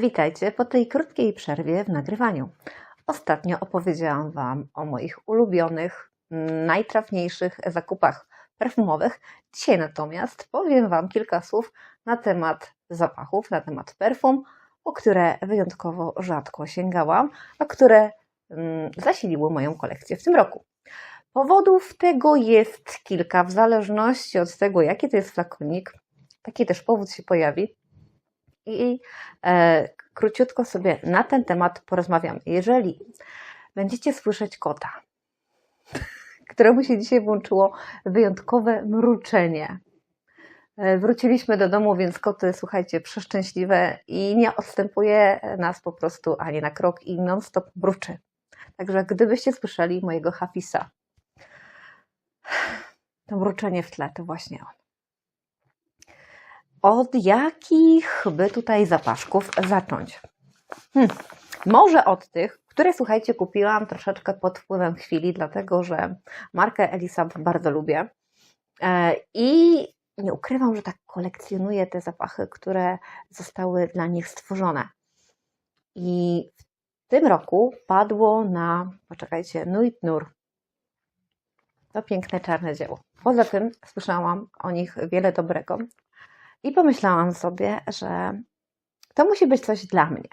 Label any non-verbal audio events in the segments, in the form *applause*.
Witajcie po tej krótkiej przerwie w nagrywaniu. Ostatnio opowiedziałam Wam o moich ulubionych, najtrafniejszych zakupach perfumowych. Dzisiaj natomiast powiem Wam kilka słów na temat zapachów, na temat perfum, po które wyjątkowo rzadko sięgałam, a które mm, zasiliły moją kolekcję w tym roku. Powodów tego jest kilka, w zależności od tego, jaki to jest flakonik, taki też powód się pojawi. I e, króciutko sobie na ten temat porozmawiam. Jeżeli będziecie słyszeć kota, *laughs* któremu się dzisiaj włączyło wyjątkowe mruczenie. E, Wróciliśmy do domu, więc koty, słuchajcie, przeszczęśliwe i nie odstępuje nas po prostu ani na krok i non-stop mruczy. Także gdybyście słyszeli mojego Hafisa, to mruczenie w tle to właśnie on. Od jakich by tutaj zapaszków zacząć? Hmm. Może od tych, które słuchajcie, kupiłam troszeczkę pod wpływem chwili, dlatego że markę Elisab bardzo lubię. E, I nie ukrywam, że tak kolekcjonuję te zapachy, które zostały dla nich stworzone. I w tym roku padło na, poczekajcie, Nuit Nur. To piękne czarne dzieło. Poza tym słyszałam o nich wiele dobrego i pomyślałam sobie, że to musi być coś dla mnie.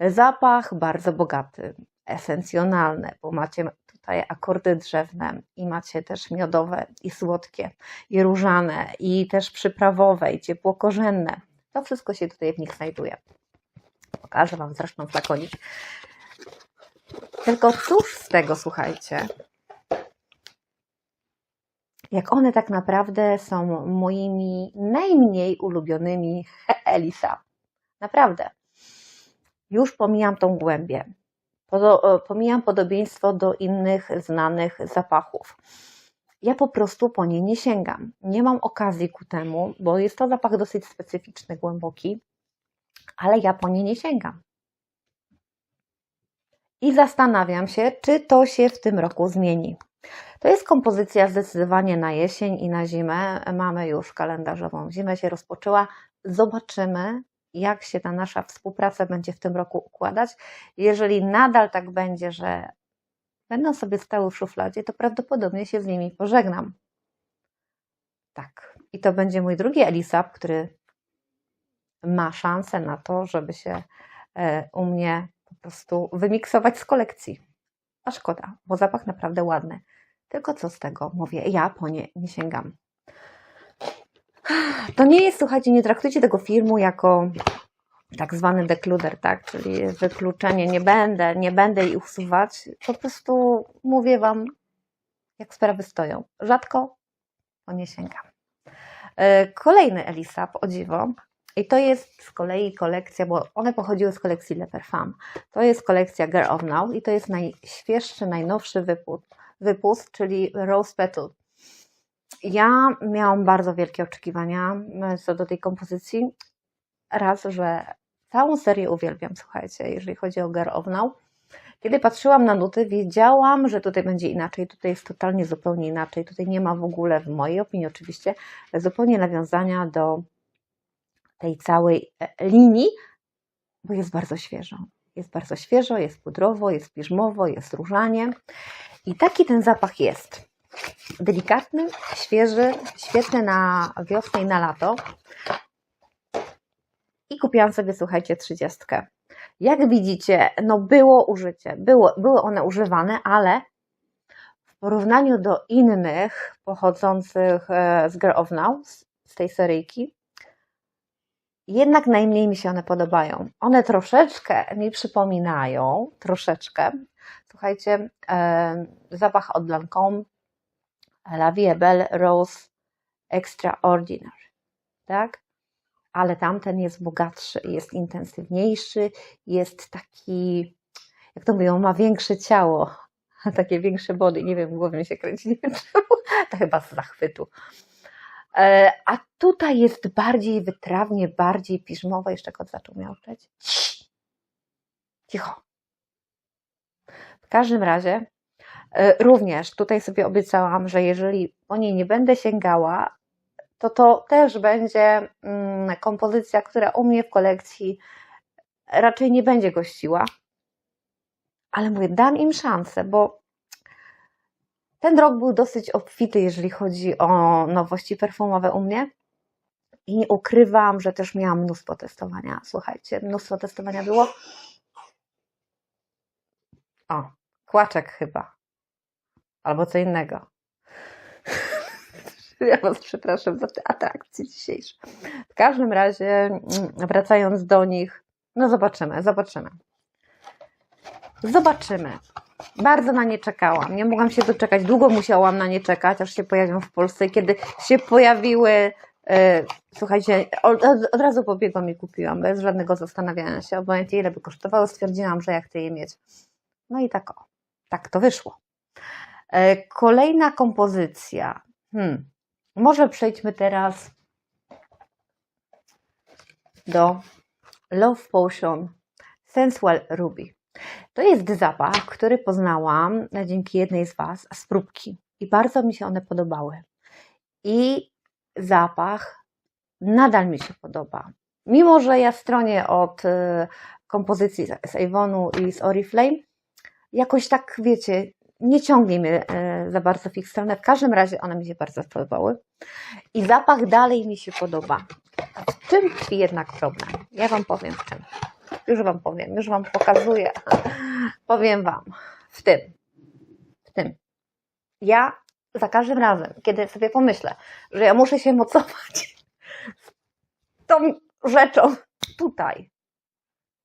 Zapach bardzo bogaty, esencjonalny, bo macie tutaj akordy drzewne i macie też miodowe i słodkie, i różane, i też przyprawowe, i ciepłokorzenne. To wszystko się tutaj w nich znajduje. Pokażę Wam zresztą flakonik. Tylko cóż z tego, słuchajcie, jak one tak naprawdę są moimi najmniej ulubionymi Elisa. Naprawdę. Już pomijam tą głębię. Podo- pomijam podobieństwo do innych znanych zapachów. Ja po prostu po nie nie sięgam. Nie mam okazji ku temu, bo jest to zapach dosyć specyficzny, głęboki, ale ja po nie nie sięgam. I zastanawiam się, czy to się w tym roku zmieni. To jest kompozycja zdecydowanie na jesień i na zimę. Mamy już kalendarzową zimę się rozpoczęła. Zobaczymy, jak się ta nasza współpraca będzie w tym roku układać. Jeżeli nadal tak będzie, że będą sobie stały w szufladzie, to prawdopodobnie się z nimi pożegnam. Tak. I to będzie mój drugi Elisab, który ma szansę na to, żeby się e, u mnie po prostu wymiksować z kolekcji. A szkoda, bo zapach naprawdę ładny. Tylko co z tego? Mówię, ja po nie nie sięgam. To nie jest, słuchajcie, nie traktujcie tego filmu jako tak zwany dekluder, tak? Czyli wykluczenie. Nie będę, nie będę ich usuwać. Po prostu mówię Wam, jak sprawy stoją. Rzadko po nie sięgam. E, Kolejny Elisab, o dziwo, i to jest z kolei kolekcja, bo one pochodziły z kolekcji Le Parfum. To jest kolekcja Girl of Now i to jest najświeższy, najnowszy wypust, wypust czyli Rose Petal. Ja miałam bardzo wielkie oczekiwania co do tej kompozycji. Raz, że całą serię uwielbiam, słuchajcie, jeżeli chodzi o Girl of Now. Kiedy patrzyłam na nuty, wiedziałam, że tutaj będzie inaczej, tutaj jest totalnie zupełnie inaczej. Tutaj nie ma w ogóle, w mojej opinii oczywiście, zupełnie nawiązania do tej całej e, linii, bo jest bardzo świeżo. Jest bardzo świeżo, jest pudrowo, jest piżmowo, jest różanie. I taki ten zapach jest. Delikatny, świeży, świetny na wiosnę i na lato. I kupiłam sobie, słuchajcie, trzydziestkę. Jak widzicie, no było użycie, było, były one używane, ale w porównaniu do innych pochodzących e, z Girl of Now, z tej seryjki, jednak najmniej mi się one podobają. One troszeczkę mi przypominają, troszeczkę, słuchajcie, zapach od Lancome La Vie Belle Rose Extraordinary, tak? Ale tamten jest bogatszy, jest intensywniejszy, jest taki, jak to mówią, ma większe ciało, *laughs* takie większe body, nie wiem, głowy mi się kręci, nie wiem *laughs* czemu, to chyba z zachwytu. E, A tutaj jest bardziej wytrawnie, bardziej piżmowo. Jeszcze kot zaczął miauczeć. Cicho. Każdym razie, e, również tutaj sobie obiecałam, że jeżeli po niej nie będę sięgała, to to też będzie mm, kompozycja, która u mnie w kolekcji raczej nie będzie gościła. Ale mówię, dam im szansę, bo ten rok był dosyć obfity, jeżeli chodzi o nowości perfumowe u mnie. I nie ukrywam, że też miałam mnóstwo testowania. Słuchajcie, mnóstwo testowania było. O, kłaczek chyba. Albo co innego. *laughs* Ja Was przepraszam za te atrakcje dzisiejsze. W każdym razie, mm, wracając do nich, no zobaczymy, zobaczymy. Zobaczymy. Bardzo na nie czekałam. Nie mogłam się doczekać. Długo musiałam na nie czekać, aż się pojawią w Polsce. Kiedy się pojawiły, e, słuchajcie, od, od razu pobiegłam i kupiłam, bez żadnego zastanawiania się. Obojętnie ile by kosztowało, stwierdziłam, że ja chcę je mieć. No i tak o, tak to wyszło. E, Kolejna kompozycja. Hmm. Może przejdźmy teraz do Love Potion Sensual Ruby. To jest zapach, który poznałam dzięki jednej z Was z próbki i bardzo mi się one podobały. I zapach nadal mi się podoba. Mimo, że ja stronię od y, kompozycji z Avonu i z Oriflame, jakoś tak, wiecie, nie ciągnie mnie y, za bardzo stronę. W każdym razie one mi się bardzo podobały. I zapach dalej mi się podoba. W czym tkwi jednak problem? Ja Wam powiem w czym. Już Wam powiem, już Wam pokazuję. *laughs* Powiem Wam. W tym. W tym. Ja za każdym razem, kiedy sobie pomyślę, że ja muszę się mocować *laughs* z tą rzeczą tutaj,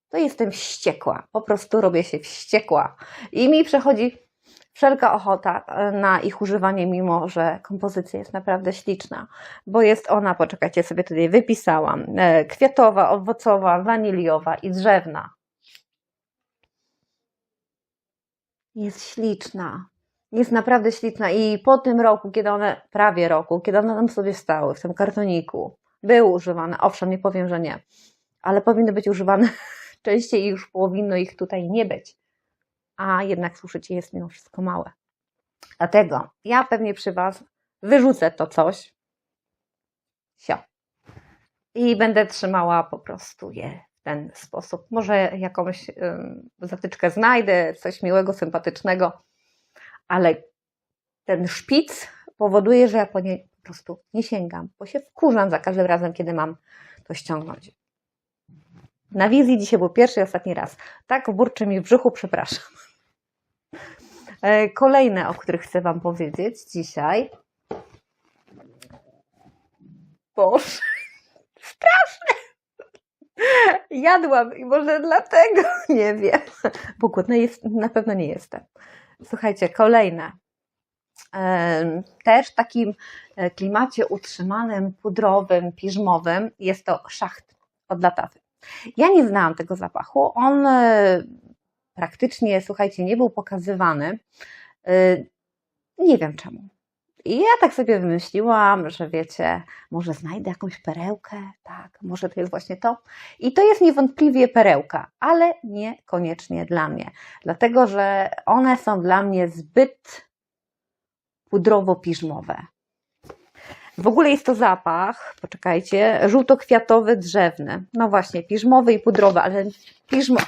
to jestem wściekła. Po prostu robię się wściekła. I mi przechodzi wszelka ochota e, na ich używanie, mimo że kompozycja jest naprawdę śliczna, bo jest ona, poczekajcie, sobie tutaj wypisałam, e, kwiatowa, owocowa, waniliowa i drzewna. Jest śliczna. Jest naprawdę śliczna i po tym roku, kiedy one, prawie roku, kiedy one tam sobie stały w tym kartoniku, były używane, owszem, nie powiem, że nie, ale powinny być używane *laughs* częściej już powinno ich tutaj nie być a jednak słuchajcie, jest mimo wszystko małe. Dlatego ja pewnie przy Was wyrzucę to coś, sio, i będę trzymała po prostu je w ten sposób. Może jakąś ym, zatyczkę znajdę, coś miłego, sympatycznego, ale ten szpic powoduje, że ja po nie po prostu nie sięgam, bo się wkurzam za każdym razem, kiedy mam to ściągnąć. Na wizji dzisiaj był pierwszy i ostatni raz. Tak burczy mi w brzuchu, przepraszam. E, Kolejne, o których chcę Wam powiedzieć dzisiaj. Boże, *laughs* straszne. Jadłam i może dlatego *laughs* nie wiem. Bo głodna jest, na pewno nie jestem. Słuchajcie, kolejne. E, Też w takim e, klimacie utrzymanym, pudrowym, piżmowym jest to szacht od latawy. Ja nie znałam tego zapachu. On e, praktycznie, słuchajcie, nie był pokazywany. Y, Nie wiem czemu. I ja tak sobie wymyśliłam, że wiecie, może znajdę jakąś perełkę, tak, może to jest właśnie to. I to jest niewątpliwie perełka, ale niekoniecznie dla mnie, dlatego że one są dla mnie zbyt pudrowo-piżmowe. W ogóle jest to zapach, poczekajcie, żółtokwiatowy, drzewny. No właśnie, piżmowy i pudrowy, ale piżmo,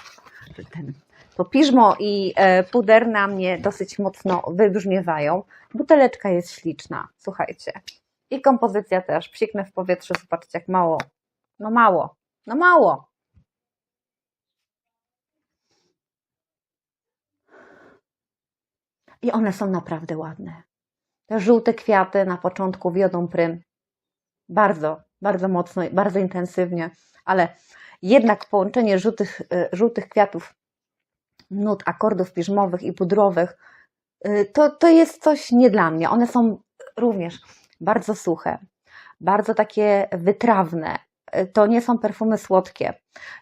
ten, to piżmo i e, puder na mnie dosyć mocno wybrzmiewają. Buteleczka jest śliczna, słuchajcie. I kompozycja też. Psiknę w powietrze, zobaczcie jak mało. No mało, no mało. I one są naprawdę ładne. Te żółte kwiaty na początku wiodą prym. Bardzo, bardzo mocno, bardzo intensywnie, ale jednak połączenie żółtych, e, żółtych kwiatów, nut, akordów piżmowych i pudrowych, e, to, to jest coś nie dla mnie. One są również bardzo suche, bardzo takie wytrawne. E, To nie są perfumy słodkie.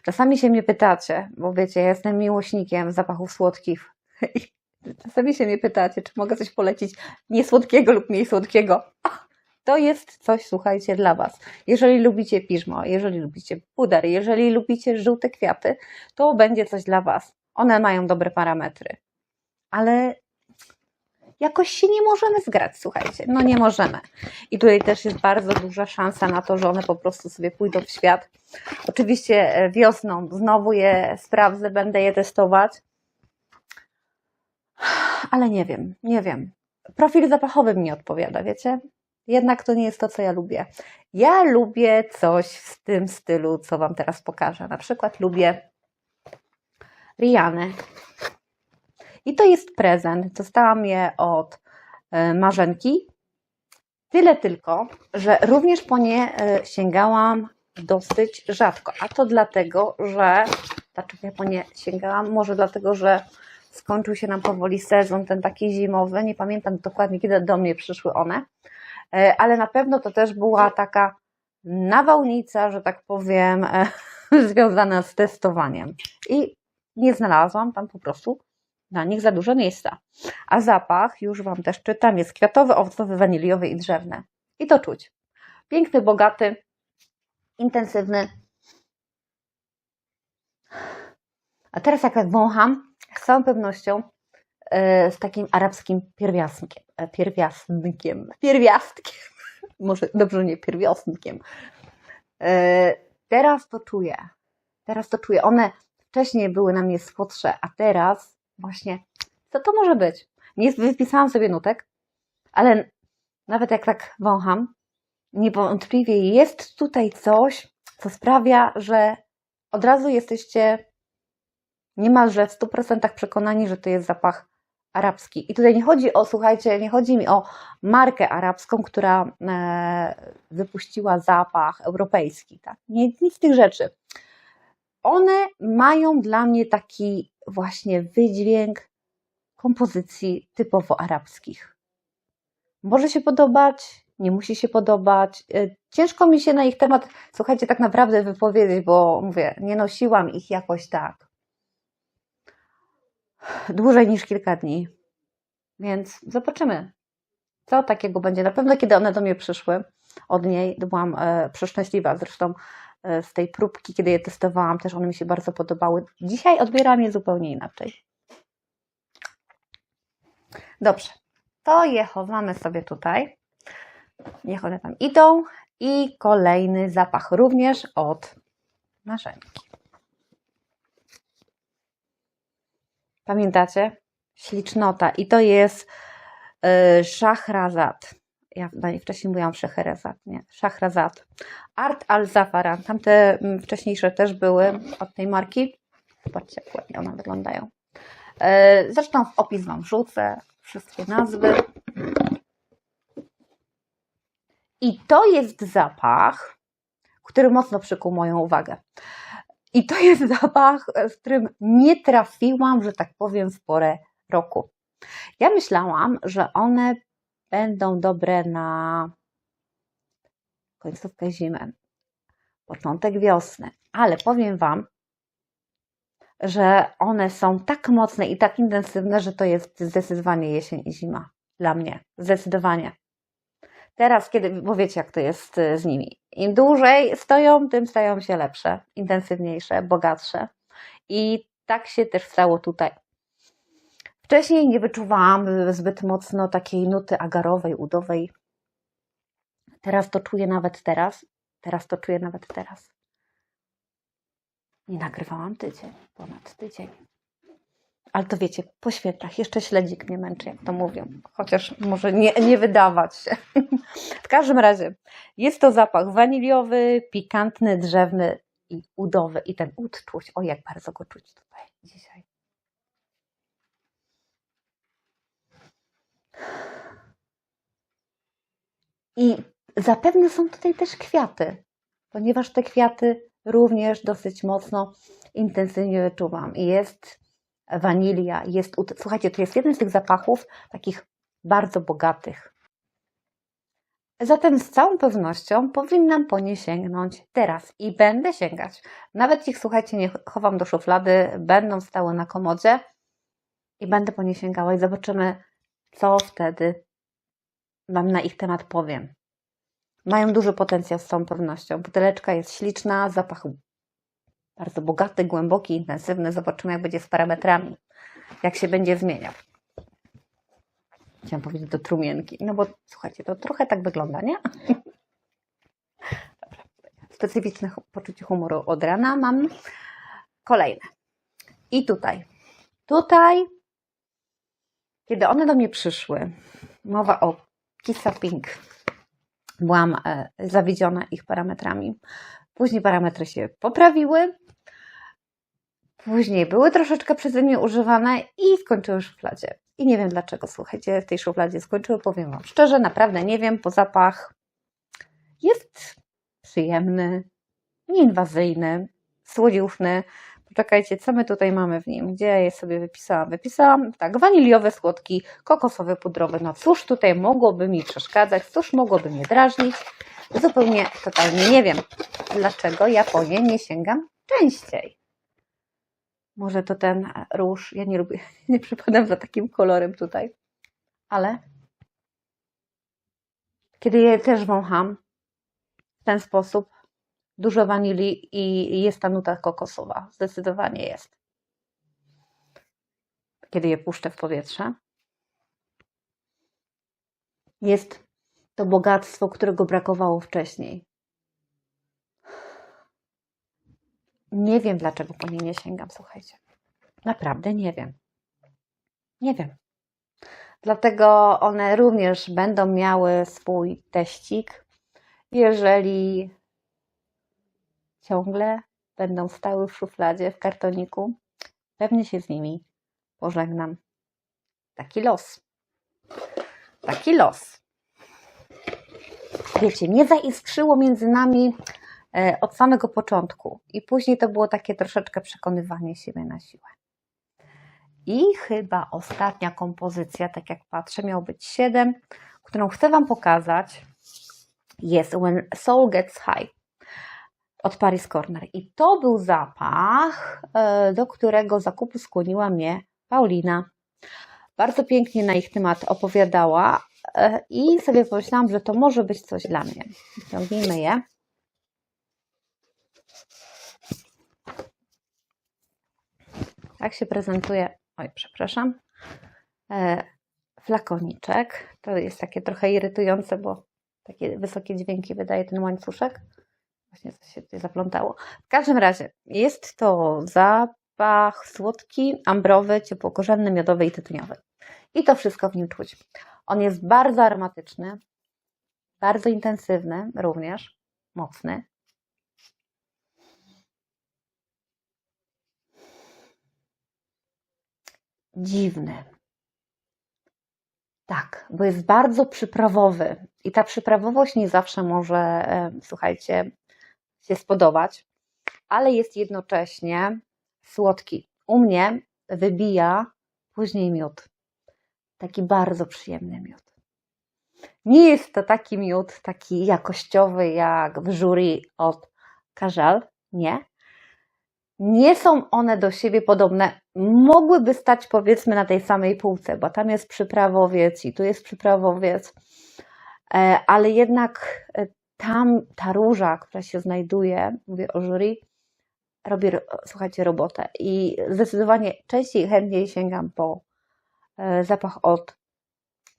Czasami się mnie pytacie, bo wiecie, ja jestem miłośnikiem zapachów słodkich. *laughs* Czasami się mnie pytacie, czy mogę coś polecić niesłodkiego lub mniej słodkiego. To jest coś, słuchajcie, dla Was. Jeżeli lubicie piżmo, jeżeli lubicie puder, jeżeli lubicie żółte kwiaty, to będzie coś dla Was. One mają dobre parametry. Ale jakoś się nie możemy zgrać, słuchajcie, no nie możemy. I tutaj też jest bardzo duża szansa na to, że one po prostu sobie pójdą w świat. Oczywiście e, wiosną znowu je sprawdzę, będę je testować, ale nie wiem, nie wiem. Profil zapachowy mi odpowiada, wiecie? Jednak to nie jest to, co ja lubię. Ja lubię coś w tym stylu, co Wam teraz pokażę. Na przykład lubię Riany. I to jest prezent. Dostałam je od e, Marzenki. Tyle tylko, że również po nie e, sięgałam dosyć rzadko. A to dlatego, że dlaczego ja po nie sięgałam? Może dlatego, że skończył się nam powoli sezon, ten taki zimowy. Nie pamiętam dokładnie, kiedy do mnie przyszły one, E, ale na pewno to też była taka nawałnica, że tak powiem, e, *laughs* związana z testowaniem. I nie znalazłam tam po prostu na nich za dużo miejsca. A zapach, już Wam też czytam, jest kwiatowy, owocowy, waniliowy i drzewny. I to czuć. Piękny, bogaty, intensywny. A teraz jak tak wącham, z całą pewnością e, z takim arabskim pierwiastkiem. e, Pierwiastkiem. Pierwiastkiem. *laughs* Może dobrze nie pierwiastkiem. E, Teraz to czuję. Teraz to czuję. One wcześniej były na mnie słodsze, a teraz właśnie, co to może być? Nie wypisałam sobie nutek, ale nawet jak tak wącham, niewątpliwie jest tutaj coś, co sprawia, że od razu jesteście niemalże w 100% przekonani, że to jest zapach arabski. I tutaj nie chodzi o, słuchajcie, nie chodzi mi o markę arabską, która e, wypuściła zapach europejski. Tak? Nie, nic z tych rzeczy. One mają dla mnie taki właśnie wydźwięk kompozycji typowo arabskich. Może się podobać, nie musi się podobać. E, Ciężko mi się na ich temat, słuchajcie, tak naprawdę wypowiedzieć, bo mówię, nie nosiłam ich jakoś tak dłużej niż kilka dni. Więc zobaczymy, co takiego będzie. Na pewno, kiedy one do mnie przyszły, od niej byłam e, przeszczęśliwa. Zresztą e, z tej próbki, kiedy je testowałam, też one mi się bardzo podobały. Dzisiaj odbieram je zupełnie inaczej. Dobrze, to je chowamy sobie tutaj. Niech one tam idą. I kolejny zapach również od Marzenki. Pamiętacie? Ślicznota. I to jest yy, Szachrazad. Ja wcześniej mówiłam Szeherazad, nie? Szachrazad. Art al-Zafaran. Tamte mm, wcześniejsze też były od tej marki. Zobaczcie, jak ładnie one wyglądają. Yy, zresztą w opis Wam wrzucę wszystkie nazwy. I to jest zapach, który mocno przykuł moją uwagę. I to jest *laughs* zapach, z którym nie trafiłam, że tak powiem, w porę roku. Ja myślałam, że one będą dobre na końcówkę zimy, początek wiosny, ale powiem Wam, że one są tak mocne i tak intensywne, że to jest zdecydowanie jesień i zima. Dla mnie, zdecydowanie. Teraz, kiedy, bo wiecie, jak to jest y, z nimi. Im dłużej stoją, tym stają się lepsze, intensywniejsze, bogatsze. I tak się też stało tutaj. Wcześniej nie wyczuwałam zbyt mocno takiej nuty agarowej, udowej. Teraz to czuję nawet teraz. Teraz to czuję nawet teraz. Nie nagrywałam tydzień, ponad tydzień. Ale to wiecie, po świętach jeszcze śledzik mnie męczy, jak to mówią. Chociaż może nie, nie wydawać się. *laughs* W każdym razie jest to zapach waniliowy, pikantny, drzewny i udowy. I ten ud czuć. O, jak bardzo go czuć tutaj dzisiaj. I zapewne są tutaj też kwiaty, ponieważ te kwiaty również dosyć mocno intensywnie wyczuwam. I jest wanilia, jest. Słuchajcie, to jest jeden z tych zapachów takich bardzo bogatych. Zatem z całą pewnością powinnam po nie sięgnąć teraz i będę sięgać. Nawet ich, słuchajcie, nie chowam do szuflady, będą stały na komodzie i będę po nie sięgała i zobaczymy, co wtedy Wam na ich temat powiem. Mają duży potencjał z całą pewnością. Buteleczka jest śliczna, zapach bardzo bogaty, głęboki, intensywny. Zobaczymy, jak będzie z parametrami, jak się będzie zmieniał. Chciałam powiedzieć do trumienki. No bo słuchajcie, to trochę tak wygląda, nie? *laughs* Specyficzne poczucie humoru od rana mam. Kolejne. I tutaj. Tutaj, kiedy one do mnie przyszły, mowa o Kissa Pink, byłam e, zawiedziona ich parametrami. Później parametry się poprawiły. Później były troszeczkę przeze mnie używane i skończyły w szufladzie. I nie wiem dlaczego, słuchajcie, w tej szufladzie skończyły, powiem Wam szczerze, naprawdę nie wiem, bo zapach jest przyjemny, nieinwazyjny, słodziuchny. Poczekajcie, co my tutaj mamy w nim? Gdzie ja je sobie wypisałam? Wypisałam tak, waniliowe słodki, kokosowe, pudrowe. No cóż tutaj mogłoby mi przeszkadzać, cóż mogłoby mnie drażnić? Zupełnie, totalnie nie wiem, dlaczego ja po nie nie sięgam częściej. Może to ten róż, ja nie lubię, *laughs* nie przypadam za takim kolorem tutaj, ale kiedy je też wącham w ten sposób, dużo wanilii i jest ta nuta kokosowa, zdecydowanie jest. Kiedy je puszczę w powietrze, jest to bogactwo, którego brakowało wcześniej. Nie wiem, dlaczego po nie nie sięgam, słuchajcie. Naprawdę nie wiem. Nie wiem. Dlatego one również będą miały swój teścik, jeżeli ciągle będą stały w szufladzie, w kartoniku. Pewnie się z nimi pożegnam. Taki los. Taki los. Wiecie, nie zaiskrzyło między nami e, od samego początku. I później to było takie troszeczkę przekonywanie siebie na siłę. I chyba ostatnia kompozycja, tak jak patrzę, miał być 7, którą chcę Wam pokazać, jest When Soul Gets High od Paris Corner. I to był zapach, e, do którego zakupu skłoniła mnie Paulina. Bardzo pięknie na ich temat opowiadała e, i sobie pomyślałam, że to może być coś dla mnie. Ciągnijmy je. Tak się prezentuje, oj, przepraszam, e, flakoniczek. To jest takie trochę irytujące, bo takie wysokie dźwięki wydaje ten łańcuszek. Właśnie coś się tutaj zaplątało. W każdym razie jest to słodki, ambrowy, ciepłokorzenny, miodowy i tytoniowy. I to wszystko w nim czuć. On jest bardzo aromatyczny, bardzo intensywny również, mocny. Dziwny. Tak, bo jest bardzo przyprawowy i ta przyprawowość nie zawsze może, słuchajcie, się spodobać, ale jest jednocześnie słodki. U mnie wybija później miód. Taki bardzo przyjemny miód. Nie jest to taki miód, taki jakościowy jak w jury od Kajal, nie. Nie są one do siebie podobne. Mogłyby stać powiedzmy na tej samej półce, bo tam jest przyprawowiec i tu jest przyprawowiec, E, ale jednak e, tam ta róża, która się znajduje, mówię o jury, robi, ro- słuchajcie, robotę i zdecydowanie częściej chętniej sięgam po e, zapach od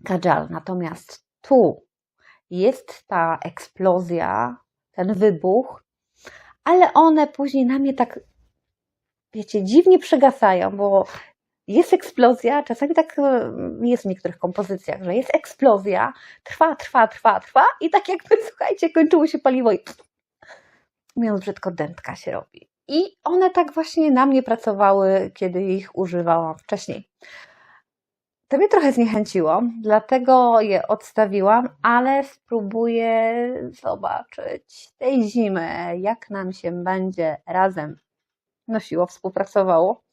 Kajal. Natomiast tu jest ta eksplozja, ten wybuch, ale one później na mnie tak, wiecie, dziwnie przegasają, bo jest eksplozja, czasami tak e, jest w niektórych kompozycjach, że jest eksplozja, trwa, trwa, trwa, trwa i tak jakby, *laughs* słuchajcie, kończyło się paliwo i mówiąc brzydko, dętka się robi. I one tak właśnie na mnie pracowały, kiedy ich używałam wcześniej. To mnie trochę zniechęciło, dlatego je odstawiłam, ale spróbuję zobaczyć tej zimy, jak nam się będzie razem nosiło, współpracowało.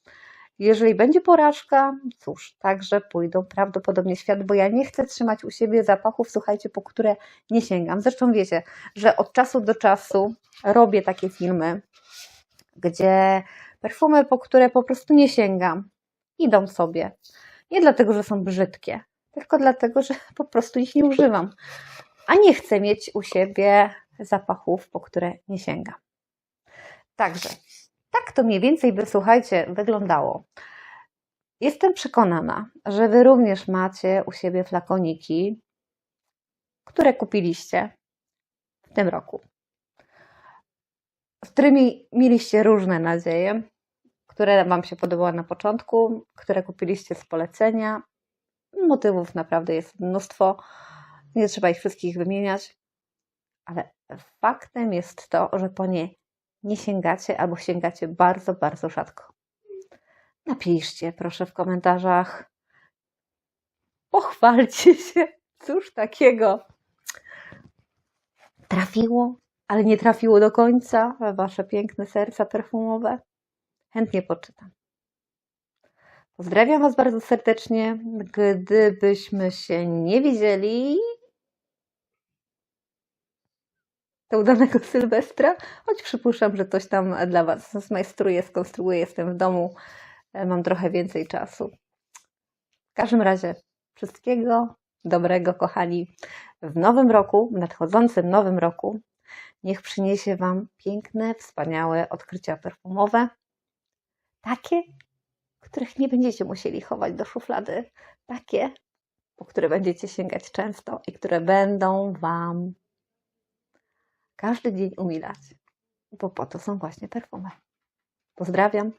Jeżeli będzie porażka, cóż, także pójdą prawdopodobnie świat, bo ja nie chcę trzymać u siebie zapachów, słuchajcie, po które nie sięgam. Zresztą wiecie, że od czasu do czasu robię takie filmy, gdzie perfumy, po które po prostu nie sięgam, idą sobie. Nie dlatego, że są brzydkie, tylko dlatego, że po prostu ich nie używam. A nie chcę mieć u siebie zapachów, po które nie sięgam. Także tak to mniej więcej by, słuchajcie, wyglądało. Jestem przekonana, że Wy również macie u siebie flakoniki, które kupiliście w tym roku, z którymi mieliście różne nadzieje, które Wam się podobały na początku, które kupiliście z polecenia. Motywów naprawdę jest mnóstwo, nie trzeba ich wszystkich wymieniać, ale faktem jest to, że po nie nie sięgacie albo sięgacie bardzo, bardzo rzadko. Napiszcie proszę w komentarzach. Pochwalcie się. Cóż takiego trafiło, ale nie trafiło do końca we wasze piękne serca perfumowe. Chętnie poczytam. Pozdrawiam Was bardzo serdecznie. Gdybyśmy się nie widzieli, do udanego *laughs* Sylwestra, choć przypuszczam, że coś tam dla Was zmajstruję, skonstruuję, jestem w domu, mam trochę więcej czasu. W każdym razie wszystkiego dobrego, kochani, w nowym roku, w nadchodzącym nowym roku. Niech przyniesie Wam piękne, wspaniałe odkrycia perfumowe, takie, których nie będziecie musieli chować do szuflady, takie, po które będziecie sięgać często i które będą Wam każdy dzień umilać, bo po to są właśnie perfumy. Pozdrawiam.